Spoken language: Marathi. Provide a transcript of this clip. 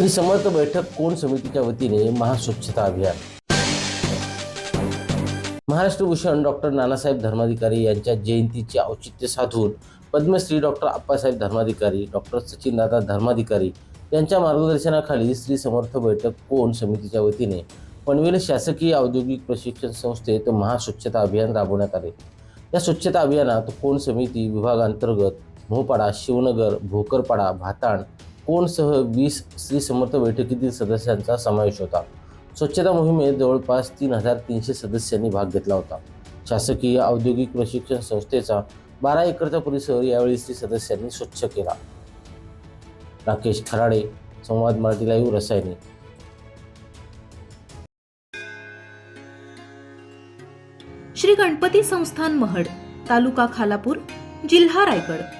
श्री समर्थ बैठक कोण समितीच्या वतीने महास्वच्छता अभियान? महाराष्ट्र भूषण डॉक्टर नानासाहेब धर्माधिकारी यांच्या जयंतीचे औचित्य साधून पद्मश्री डॉक्टर आप्पासाहेब धर्माधिकारी डॉक्टर सचिनदादा धर्माधिकारी यांच्या मार्गदर्शनाखाली श्री समर्थ बैठक कोण समितीच्या वतीने? पनवेल शासकीय औद्योगिक प्रशिक्षण संस्थेत महास्वच्छता अभियान राबवण्यात आले. या स्वच्छता अभियानात कोण समिती विभागांतर्गत मोहपाडा शिवनगर भोकरपाडा भाताण कोणसह वीस श्री समर्थ बैठकीतील सदस्यांचा समावेश होता. स्वच्छता मोहिमेत जवळपास तीन हजार तीनशे सदस्यांनी भाग घेतला होता. शासकीय औद्योगिक प्रशिक्षण संस्थेचा बारा एकरचा परिसर यावेळी श्री सदस्यांनी स्वच्छ केला. राकेश खराडे संवाद मराठी लाईव्ह रसायने. श्री गणपती संस्थान महड तालुका खालापूर जिल्हा रायगड.